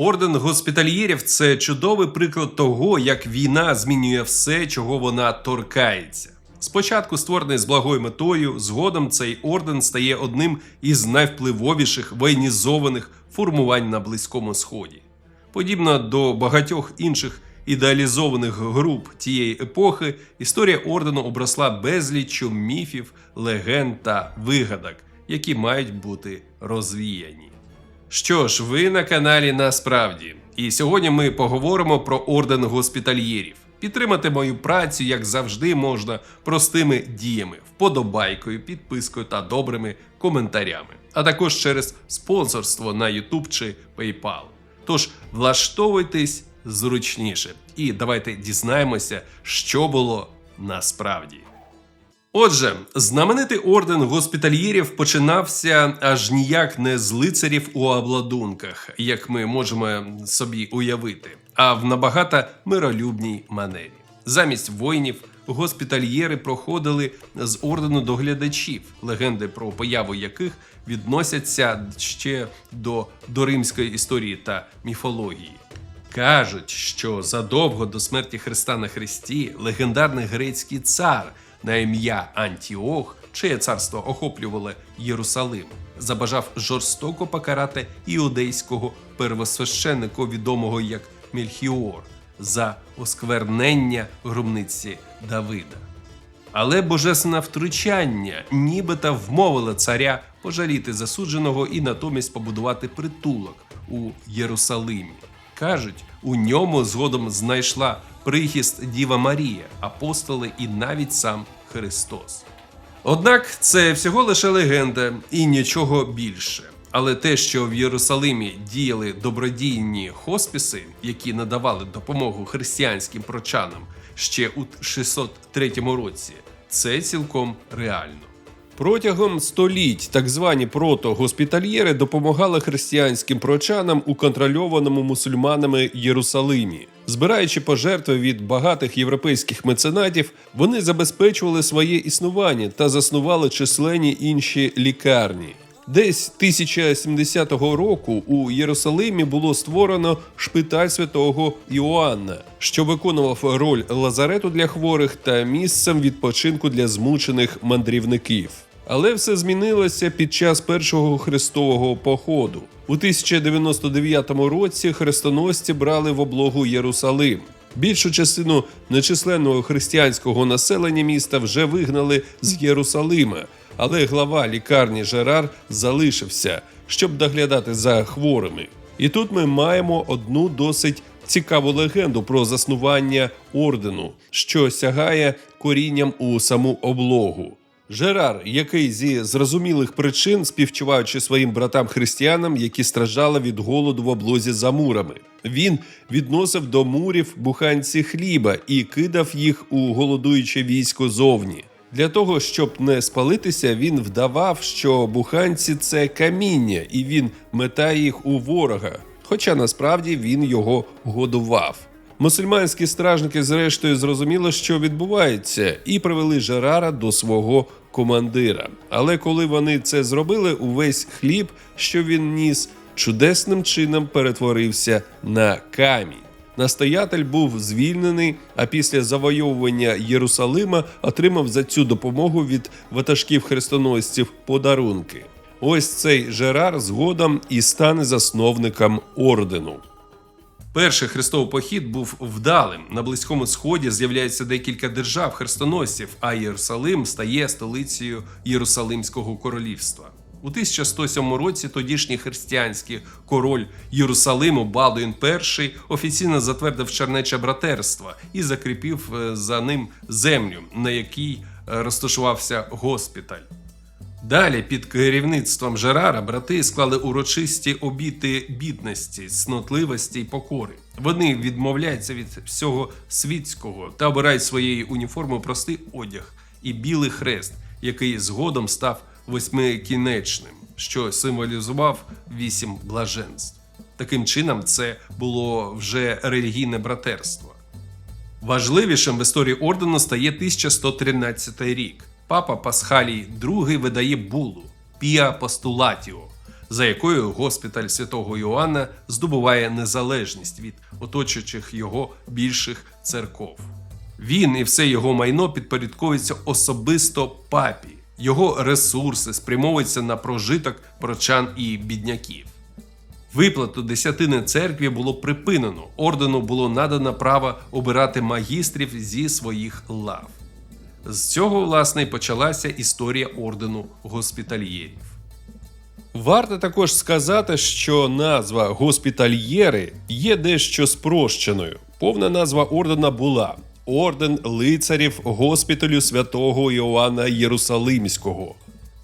Орден госпітальєрів це чудовий приклад того, як війна змінює все, чого вона торкається. Спочатку створений з благою метою, згодом цей орден стає одним із найвпливовіших воєнізованих формувань на Близькому Сході. Подібно до багатьох інших ідеалізованих груп тієї епохи, історія ордену обросла безліччю міфів, легенд та вигадок, які мають бути розвіяні. Що ж, ви на каналі Насправді. І сьогодні ми поговоримо про орден госпітальєрів. Підтримати мою працю, як завжди, можна простими діями, вподобайкою, підпискою та добрими коментарями, а також через спонсорство на YouTube чи PayPal. Тож влаштовуйтесь зручніше і давайте дізнаємося, що було насправді. Отже, знаменитий орден госпітальєрів починався аж ніяк не з лицарів у обладунках, як ми можемо собі уявити, а в набагато миролюбній манері. Замість воїнів госпітальєри проходили з ордену доглядачів, легенди про появу яких відносяться ще до доримської історії та міфології. Кажуть, що задовго до смерті Христа на Христі легендарний грецький цар на ім'я Антіох, чиє царство охоплювало Єрусалим, забажав жорстоко покарати іудейського первосвященника, відомого як Мельхіор, за осквернення гробниці Давида. Але божественне втручання нібито вмовило царя пожаліти засудженого і натомість побудувати притулок у Єрусалимі. Кажуть, у ньому згодом знайшла прихист Діва Марія, апостоли і навіть сам Христос. Однак це всього лише легенда і нічого більше. Але те, що в Єрусалимі діяли добродійні хоспіси, які надавали допомогу християнським прочанам ще у 603 році, це цілком реально. Протягом століть так звані протогоспітальєри допомагали християнським прочанам у контрольованому мусульманами Єрусалимі. Збираючи пожертви від багатих європейських меценатів, вони забезпечували своє існування та заснували численні інші лікарні. Десь 1070 року у Єрусалимі було створено шпиталь святого Іоанна, що виконував роль лазарету для хворих та місцем відпочинку для змучених мандрівників. Але все змінилося під час першого хрестового походу. У 1099 році хрестоносці брали в облогу Єрусалим. Більшу частину нечисленного християнського населення міста вже вигнали з Єрусалима, але глава лікарні Жерар залишився, щоб доглядати за хворими. І тут ми маємо одну досить цікаву легенду про заснування ордену, що сягає корінням у саму облогу. Жерар, який зі зрозумілих причин, співчуваючи своїм братам-християнам, які страждали від голоду в облозі за мурами, він відносив до мурів буханці хліба і кидав їх у голодуюче військо зовні. Для того, щоб не спалитися, він вдавав, що буханці це каміння, і він метає їх у ворога. Хоча насправді він його годував. Мусульманські стражники, зрештою, зрозуміли, що відбувається, і привели Жерара до свого командира. Але коли вони це зробили, увесь хліб, що він ніс, чудесним чином перетворився на камінь. Настоятель був звільнений, а після завойовування Єрусалима отримав за цю допомогу від ватажків хрестоносців подарунки. Ось цей Жерар згодом і стане засновником ордену. Перший хрестовий похід був вдалим. На Близькому Сході з'являється декілька держав хрестоносців, а Єрусалим стає столицею Єрусалимського королівства. У 1107 році тодішній християнський король Єрусалиму Балдуїн І офіційно затвердив чернече братерство і закріпив е, за ним землю, на якій е, розташувався госпіталь. Далі під керівництвом Жерара брати склали урочисті обіти бідності, снотливості й покори. Вони відмовляються від всього світського та обирають своєю уніформою простий одяг і білий хрест, який згодом став восьмикінечним, що символізував вісім блаженств. Таким чином, це було вже релігійне братерство. Важливішим в історії ордену стає 1113 рік. Папа Пасхалій II видає булу Піа Постулатіо, за якою госпіталь святого Йоанна здобуває незалежність від оточуючих його більших церков. Він і все його майно підпорядковується особисто папі. Його ресурси спрямовуються на прожиток прочан і бідняків. Виплату десятини церкві було припинено. Ордену було надано право обирати магістрів зі своїх лав. З цього, власне, і почалася історія ордену госпітальєрів. Варто також сказати, що назва госпітальєри є дещо спрощеною. Повна назва ордена була Орден лицарів госпіталю святого Іоанна Єрусалимського.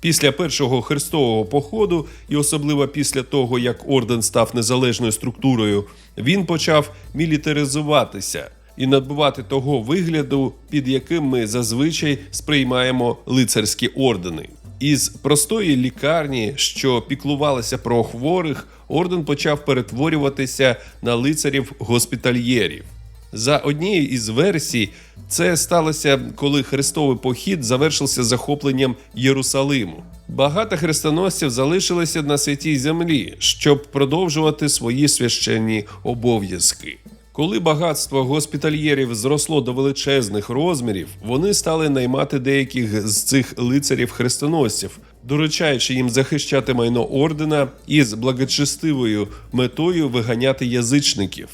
Після першого хрестового походу, і особливо після того, як орден став незалежною структурою, він почав мілітаризуватися і набувати того вигляду, під яким ми зазвичай сприймаємо лицарські ордени. Із простої лікарні, що піклувалася про хворих, орден почав перетворюватися на лицарів госпітальєрів. За однією із версій, це сталося, коли хрестовий похід завершився захопленням Єрусалиму. Багато хрестоносців залишилися на святій землі, щоб продовжувати свої священні обов'язки. Коли багатство госпітальєрів зросло до величезних розмірів, вони стали наймати деяких з цих лицарів хрестоносців, доручаючи їм захищати майно ордена і з благочестивою метою виганяти язичників.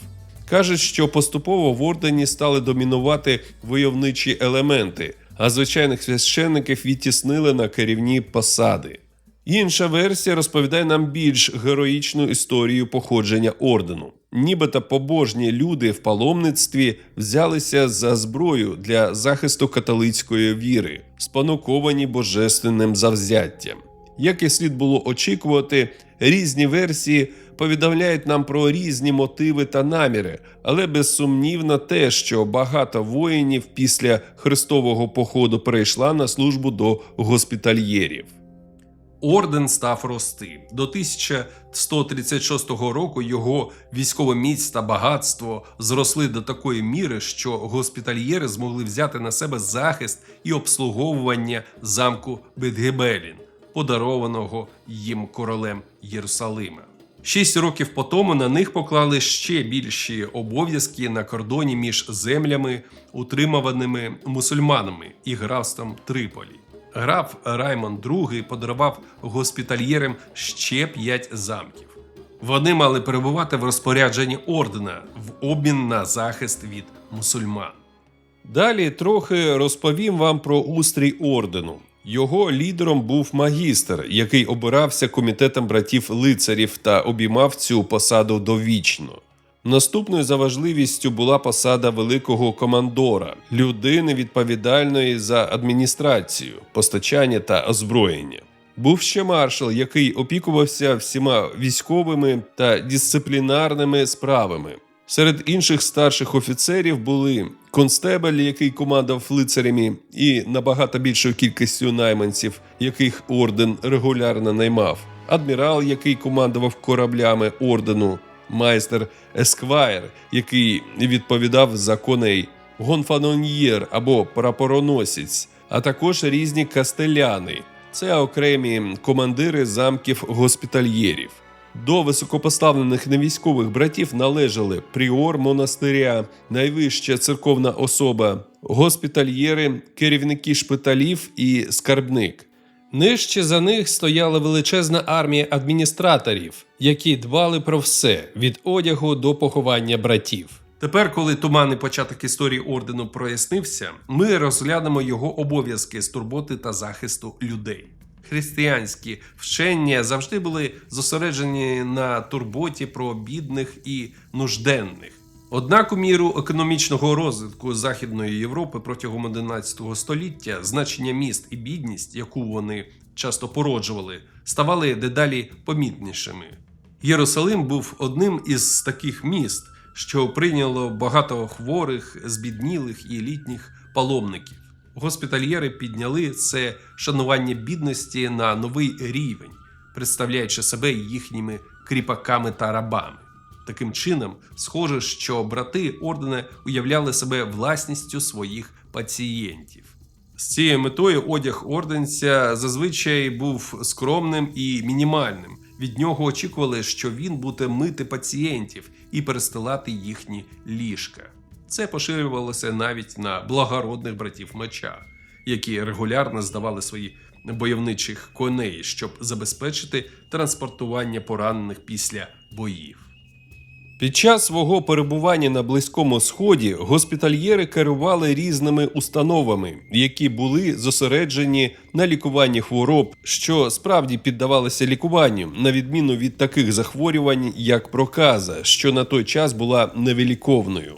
Кажуть, що поступово в ордені стали домінувати войовничі елементи, а звичайних священників відтіснили на керівні посади. Інша версія розповідає нам більш героїчну історію походження ордену. Нібито побожні люди в паломництві взялися за зброю для захисту католицької віри, спонуковані божественним завзяттям. Як і слід було очікувати, різні версії повідомляють нам про різні мотиви та наміри, але безсумнівно те, що багато воїнів після хрестового походу перейшла на службу до госпітальєрів. Орден став рости. До 1136 року його військова міць та багатство зросли до такої міри, що госпітальєри змогли взяти на себе захист і обслуговування замку Бетгебелін, подарованого їм королем Єрусалима. Шість років по тому на них поклали ще більші обов'язки на кордоні між землями, утримуваними мусульманами і графством Триполі. Граф Раймон II подарував госпітальєрам ще п'ять замків. Вони мали перебувати в розпорядженні ордена в обмін на захист від мусульман. Далі трохи розповім вам про устрій ордену. Його лідером був магістр, який обирався комітетом братів лицарів та обіймав цю посаду довічно. Наступною за важливістю була посада великого командора, людини відповідальної за адміністрацію, постачання та озброєння. Був ще маршал, який опікувався всіма військовими та дисциплінарними справами. Серед інших старших офіцерів були констебель, який командував лицарями, і набагато більшою кількістю найманців, яких орден регулярно наймав, адмірал, який командував кораблями ордену, майстер Есквайр, який відповідав за коней, гонфаноньєр або прапороносець, а також різні кастеляни. Це окремі командири замків госпітальєрів. До високопоставлених невійськових братів належали пріор монастиря, найвища церковна особа, госпітальєри, керівники шпиталів і скарбник. Нижче за них стояла величезна армія адміністраторів, які дбали про все від одягу до поховання братів. Тепер, коли туманний початок історії ордену прояснився, ми розглянемо його обов'язки з турботи та захисту людей. Християнські вчення завжди були зосереджені на турботі про бідних і нужденних. Однак у міру економічного розвитку Західної Європи протягом 11 століття значення міст і бідність, яку вони часто породжували, ставали дедалі помітнішими. Єрусалим був одним із таких міст, що прийняло багато хворих, збіднілих і літніх паломників. Госпітальєри підняли це шанування бідності на новий рівень, представляючи себе їхніми кріпаками та рабами. Таким чином, схоже, що брати ордена уявляли себе власністю своїх пацієнтів. З цією метою одяг орденця зазвичай був скромним і мінімальним. Від нього очікували, що він буде мити пацієнтів і перестилати їхні ліжка. Це поширювалося навіть на благородних братів меча, які регулярно здавали свої бойовничих коней, щоб забезпечити транспортування поранених після боїв. Під час свого перебування на Близькому Сході госпітальєри керували різними установами, які були зосереджені на лікуванні хвороб, що справді піддавалися лікуванню, на відміну від таких захворювань, як проказа, що на той час була невиліковною.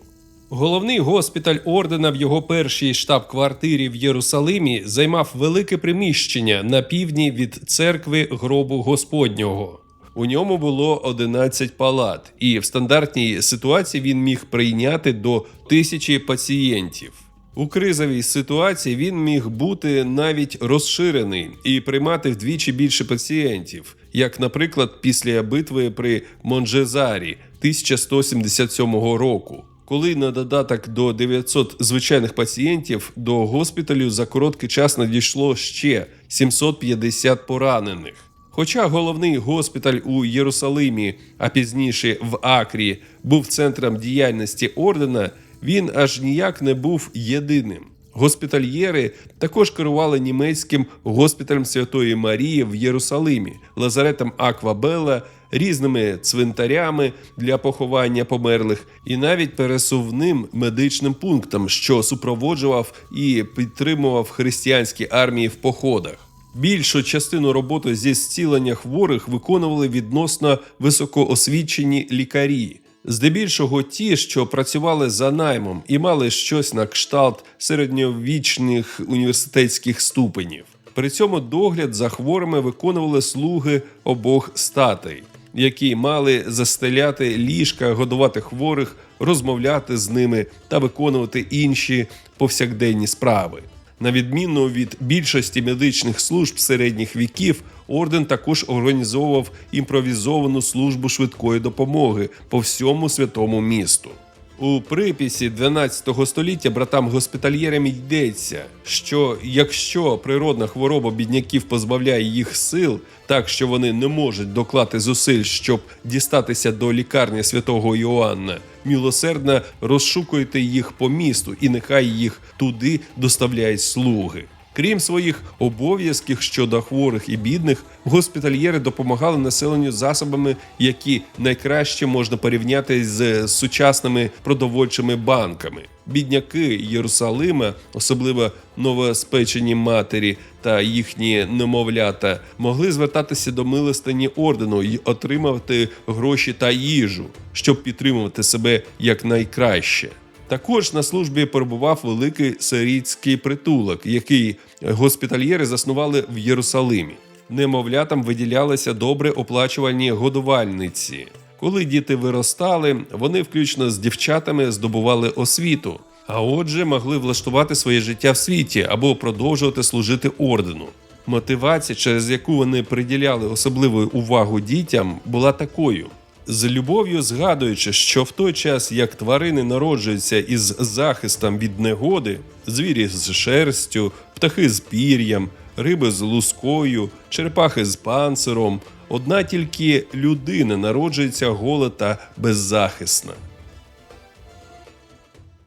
Головний госпіталь ордена в його першій штаб-квартирі в Єрусалимі займав велике приміщення на півдні від церкви гробу Господнього. У ньому було 11 палат, і в стандартній ситуації він міг прийняти до тисячі пацієнтів. У кризовій ситуації він міг бути навіть розширений і приймати вдвічі більше пацієнтів, як, наприклад, після битви при Монжезарі 1177 року. Коли на додаток до 900 звичайних пацієнтів до госпіталю за короткий час надійшло ще 750 поранених. Хоча головний госпіталь у Єрусалимі, а пізніше в Акрі, був центром діяльності ордена, він аж ніяк не був єдиним. Госпітальєри також керували німецьким госпіталем Святої Марії в Єрусалимі, лазаретом Аквабела, різними цвинтарями для поховання померлих і навіть пересувним медичним пунктом, що супроводжував і підтримував християнські армії в походах. Більшу частину роботи зі зцілення хворих виконували відносно високоосвічені лікарі, здебільшого ті, що працювали за наймом і мали щось на кшталт середньовічних університетських ступенів. При цьому догляд за хворими виконували слуги обох статей, які мали застеляти ліжка, годувати хворих, розмовляти з ними та виконувати інші повсякденні справи. На відміну від більшості медичних служб середніх віків, орден також організовував імпровізовану службу швидкої допомоги по всьому святому місту. У приписі 12 століття братам госпітальєрам йдеться, що якщо природна хвороба бідняків позбавляє їх сил, так що вони не можуть доклати зусиль, щоб дістатися до лікарні святого Йоанна, мілосердно розшукуйте їх по місту, і нехай їх туди доставляють слуги. Крім своїх обов'язків щодо хворих і бідних, госпітальєри допомагали населенню засобами, які найкраще можна порівняти з сучасними продовольчими банками. Бідняки Єрусалима, особливо новоспечені матері та їхні немовлята, могли звертатися до милостині ордену і отримувати гроші та їжу, щоб підтримувати себе якнайкраще. Також на службі перебував великий сирійський притулок, який госпітальєри заснували в Єрусалимі. Немовлятам виділялися добре оплачувані годувальниці. Коли діти виростали, вони, включно з дівчатами, здобували освіту, а отже, могли влаштувати своє життя в світі або продовжувати служити ордену. Мотивація, через яку вони приділяли особливу увагу дітям, була такою. З любов'ю згадуючи, що в той час, як тварини народжуються із захистом від негоди, звірі з шерстю, птахи з пір'ям, риби з лускою, черепахи з панциром, одна тільки людина народжується гола та беззахисна.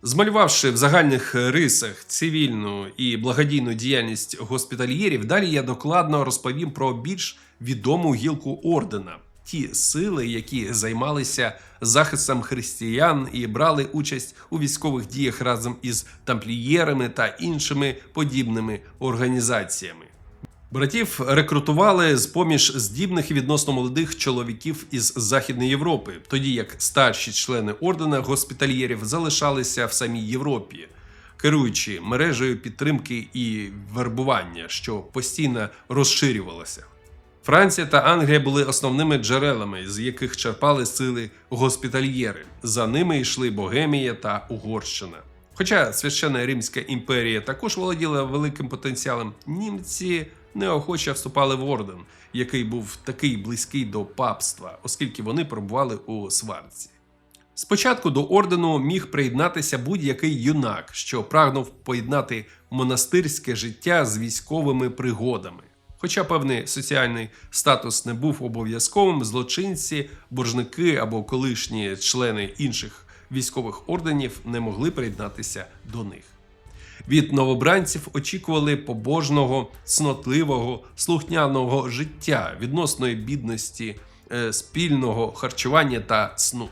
Змалювавши в загальних рисах цивільну і благодійну діяльність госпітальєрів, далі я докладно розповім про більш відому гілку ордена. Ті сили, які займалися захистом християн і брали участь у військових діях разом із тамплієрами та іншими подібними організаціями. Братів рекрутували з поміж здібних і відносно молодих чоловіків із Західної Європи, тоді як старші члени ордена госпітальєрів залишалися в самій Європі, керуючи мережею підтримки і вербування, що постійно розширювалося. Франція та Англія були основними джерелами, з яких черпали сили госпітальєри. За ними йшли Богемія та Угорщина. Хоча священна Римська імперія також володіла великим потенціалом, німці неохоче вступали в орден, який був такий близький до папства, оскільки вони перебували у сварці. Спочатку до ордену міг приєднатися будь-який юнак, що прагнув поєднати монастирське життя з військовими пригодами. Хоча певний соціальний статус не був обов'язковим, злочинці, боржники або колишні члени інших військових орденів не могли приєднатися до них. Від новобранців очікували побожного, снотливого, слухняного життя, відносної бідності, е, спільного харчування та сну.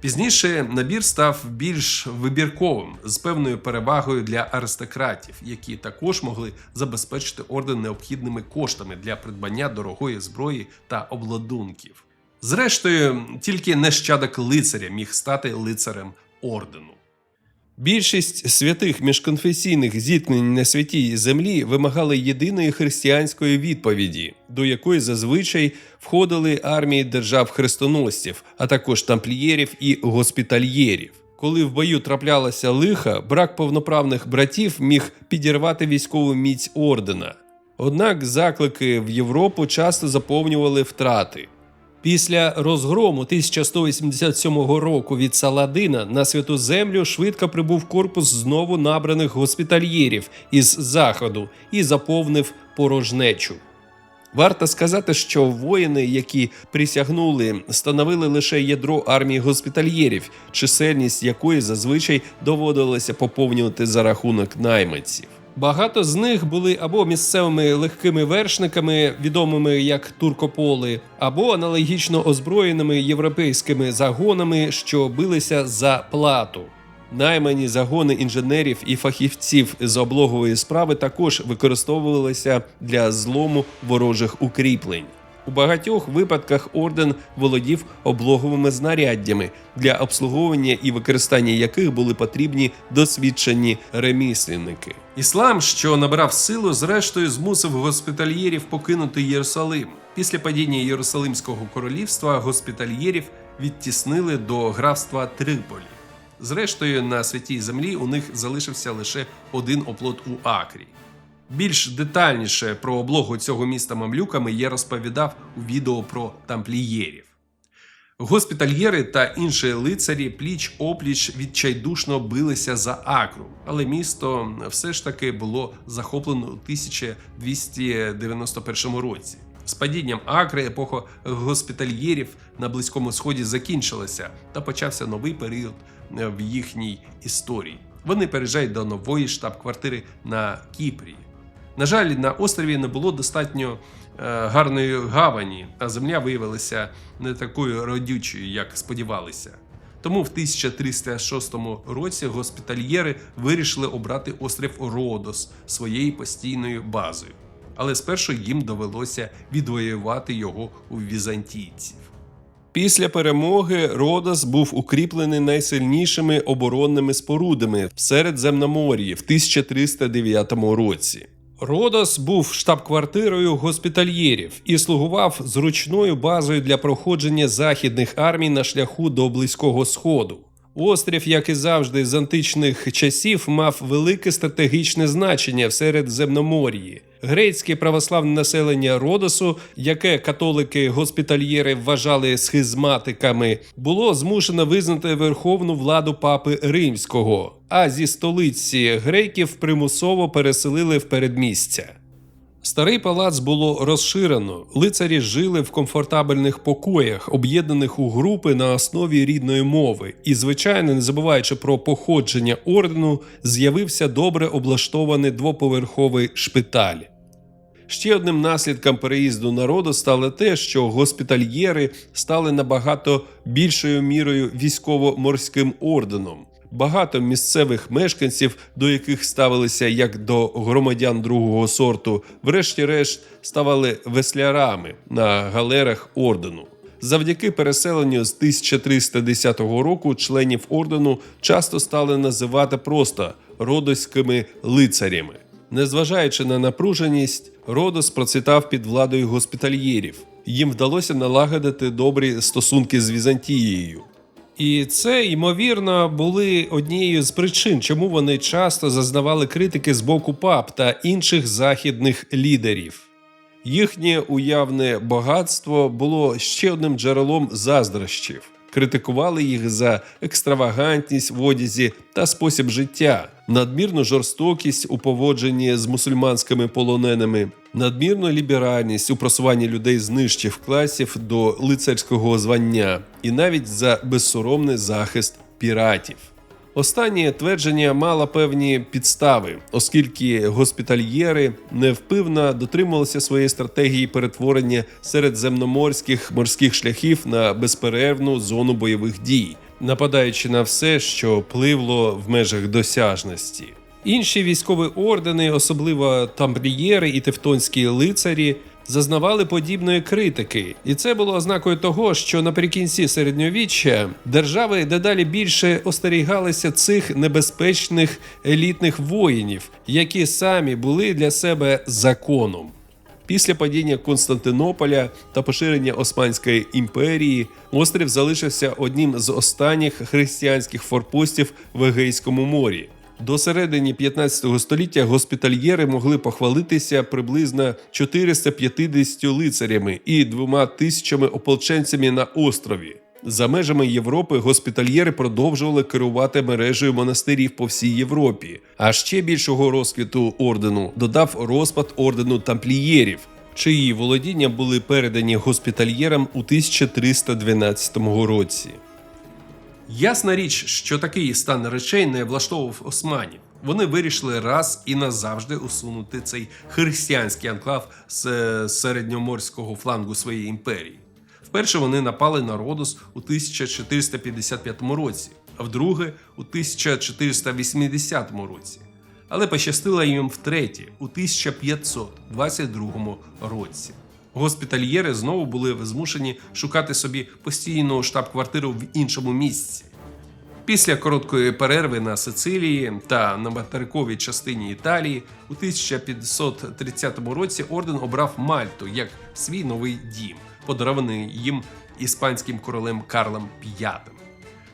Пізніше набір став більш вибірковим з певною перевагою для аристократів, які також могли забезпечити орден необхідними коштами для придбання дорогої зброї та обладунків. Зрештою, тільки нещадок лицаря міг стати лицарем ордену. Більшість святих міжконфесійних зіткнень на святій землі вимагали єдиної християнської відповіді, до якої зазвичай входили армії держав хрестоносців, а також тамплієрів і госпітальєрів. Коли в бою траплялася лиха, брак повноправних братів міг підірвати військову міць ордена. Однак заклики в Європу часто заповнювали втрати. Після розгрому 1187 року від Саладина на святу землю швидко прибув корпус знову набраних госпітальєрів із заходу і заповнив порожнечу. Варто сказати, що воїни, які присягнули, становили лише ядро армії госпітальєрів, чисельність якої зазвичай доводилося поповнювати за рахунок найманців. Багато з них були або місцевими легкими вершниками, відомими як туркополи, або аналогічно озброєними європейськими загонами, що билися за плату. Наймані загони інженерів і фахівців з облогової справи також використовувалися для злому ворожих укріплень. У багатьох випадках орден володів облоговими знаряддями, для обслуговування і використання яких були потрібні досвідчені ремісленники. Іслам, що набрав силу, зрештою змусив госпітальєрів покинути Єрусалим. Після падіння Єрусалимського королівства госпітальєрів відтіснили до графства Триполі. Зрештою, на святій землі у них залишився лише один оплот у Акрі. Більш детальніше про облогу цього міста мамлюками я розповідав у відео про тамплієрів. Госпітальєри та інші лицарі пліч опліч відчайдушно билися за Акру, але місто все ж таки було захоплено у 1291 році. З падінням Акри епоха госпітальєрів на Близькому Сході закінчилася та почався новий період е, в їхній історії. Вони переїжджають до нової штаб-квартири на Кіпрі. На жаль, на острові не було достатньо е, гарної гавані, а земля виявилася не такою родючою, як сподівалися. Тому в 1306 році госпітальєри вирішили обрати острів Родос своєю постійною базою. Але спершу їм довелося відвоювати його у візантійців. Після перемоги Родос був укріплений найсильнішими оборонними спорудами в Середземномор'ї в 1309 році. Родос був штаб-квартирою госпітальєрів і слугував зручною базою для проходження західних армій на шляху до Близького Сходу. Острів, як і завжди, з античних часів, мав велике стратегічне значення в Середземномор'ї. Грецьке православне населення Родосу, яке католики-госпітальєри вважали схизматиками, було змушено визнати верховну владу папи римського, а зі столиці греків примусово переселили в передмістя. Старий палац було розширено. Лицарі жили в комфортабельних покоях, об'єднаних у групи на основі рідної мови, і, звичайно, не забуваючи про походження ордену, з'явився добре облаштований двоповерховий шпиталь. Ще одним наслідком переїзду народу стало те, що госпітальєри стали набагато більшою мірою військово-морським орденом. Багато місцевих мешканців, до яких ставилися як до громадян другого сорту, врешті-решт ставали веслярами на галерах ордену. Завдяки переселенню з 1310 року членів ордену часто стали називати просто родоськими лицарями. Незважаючи на напруженість, Родос процвітав під владою госпітальєрів. Їм вдалося налагодити добрі стосунки з Візантією. І це, ймовірно, були однією з причин, чому вони часто зазнавали критики з боку пап та інших західних лідерів. Їхнє уявне багатство було ще одним джерелом заздрощів. Критикували їх за екстравагантність в одязі та спосіб життя, надмірну жорстокість у поводженні з мусульманськими полоненими, надмірну ліберальність у просуванні людей з нижчих класів до лицарського звання, і навіть за безсоромний захист піратів. Останнє твердження мало певні підстави, оскільки госпітальєри невпивно дотримувалися своєї стратегії перетворення середземноморських морських шляхів на безперервну зону бойових дій, нападаючи на все, що пливло в межах досяжності. Інші військові ордени, особливо тамплієри і тевтонські лицарі, зазнавали подібної критики, і це було ознакою того, що наприкінці середньовіччя держави дедалі більше остерігалися цих небезпечних елітних воїнів, які самі були для себе законом. Після падіння Константинополя та поширення Османської імперії острів залишився одним з останніх християнських форпостів в Егейському морі. До середини 15 століття госпітальєри могли похвалитися приблизно 450 лицарями і двома тисячами ополченцями на острові. За межами Європи госпітальєри продовжували керувати мережею монастирів по всій Європі. А ще більшого розквіту ордену додав розпад ордену тамплієрів, чиї володіння були передані госпітальєрам у 1312 році. Ясна річ, що такий стан речей не влаштовував османів. Вони вирішили раз і назавжди усунути цей християнський анклав з е, середньоморського флангу своєї імперії. Вперше вони напали на Родос у 1455 році, а вдруге у 1480 році. Але пощастило їм втретє у 1522 році. Госпітальєри знову були змушені шукати собі постійну штаб-квартиру в іншому місці. Після короткої перерви на Сицилії та на материковій частині Італії у 1530 році орден обрав Мальту як свій новий дім, подарований їм іспанським королем Карлом V.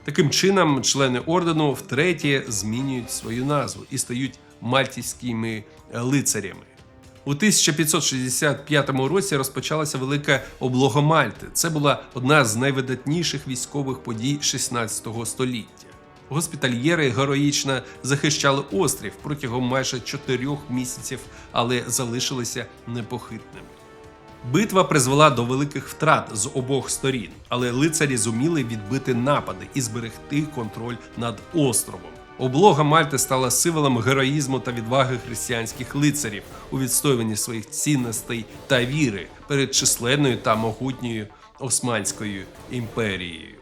Таким чином, члени ордену втретє змінюють свою назву і стають мальтійськими лицарями. У 1565 році розпочалася велика облога Мальти. Це була одна з найвидатніших військових подій 16 століття. Госпітальєри героїчно захищали острів протягом майже чотирьох місяців, але залишилися непохитними. Битва призвела до великих втрат з обох сторін, але лицарі зуміли відбити напади і зберегти контроль над островом. Облога Мальти стала символом героїзму та відваги християнських лицарів у відстоюванні своїх цінностей та віри перед численною та могутньою Османською імперією.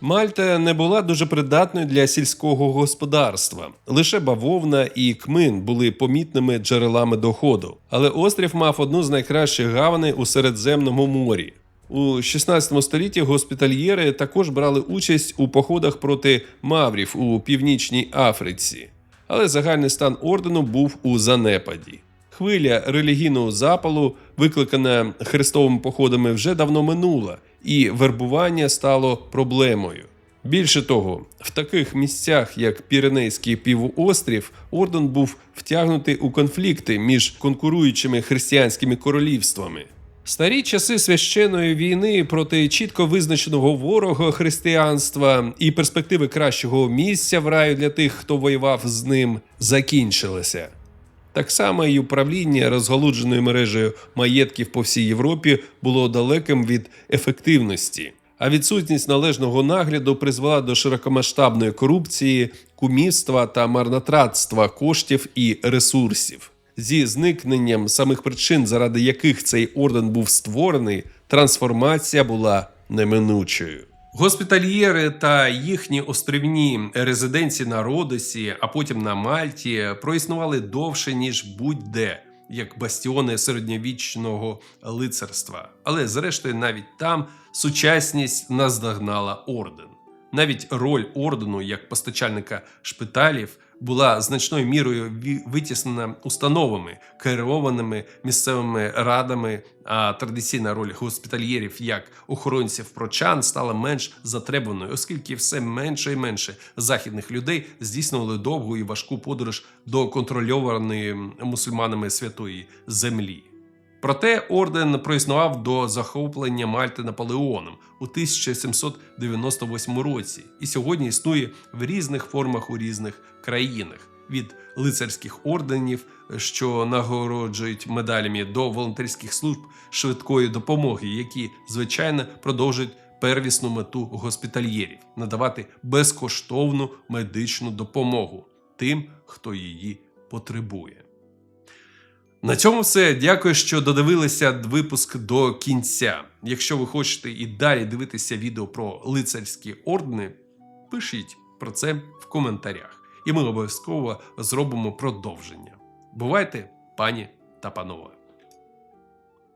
Мальта не була дуже придатною для сільського господарства. Лише бавовна і кмин були помітними джерелами доходу. Але острів мав одну з найкращих гаваней у Середземному морі. У 16 столітті госпітальєри також брали участь у походах проти маврів у північній Африці. Але загальний стан ордену був у занепаді. Хвиля релігійного запалу, викликана хрестовими походами, вже давно минула, і вербування стало проблемою. Більше того, в таких місцях, як Піренейський півострів, орден був втягнутий у конфлікти між конкуруючими християнськими королівствами. Старі часи священної війни проти чітко визначеного ворога християнства і перспективи кращого місця в раю для тих, хто воював з ним, закінчилися. Так само і управління розгалудженою мережею маєтків по всій Європі було далеким від ефективності, а відсутність належного нагляду призвела до широкомасштабної корупції, кумівства та марнотратства коштів і ресурсів. Зі зникненням самих причин, заради яких цей орден був створений, трансформація була неминучою. Госпітальєри та їхні острівні резиденції на Родосі, а потім на Мальті, проіснували довше ніж будь-де, як бастіони середньовічного лицарства. Але зрештою, навіть там сучасність наздогнала орден. Навіть роль ордену як постачальника шпиталів була значною мірою витіснена установами, керованими місцевими радами. А традиційна роль госпітальєрів як охоронців прочан стала менш затребуваною, оскільки все менше і менше західних людей здійснювали довгу і важку подорож до контрольованої мусульманами святої землі. Проте орден проіснував до захоплення Мальти Наполеоном у 1798 році і сьогодні існує в різних формах у різних країнах. від лицарських орденів, що нагороджують медалями до волонтерських служб швидкої допомоги, які звичайно продовжують первісну мету госпітальєрів надавати безкоштовну медичну допомогу тим, хто її потребує. На цьому все. Дякую, що додивилися випуск до кінця. Якщо ви хочете і далі дивитися відео про лицарські ордени, пишіть про це в коментарях, і ми обов'язково зробимо продовження. Бувайте, пані та панове!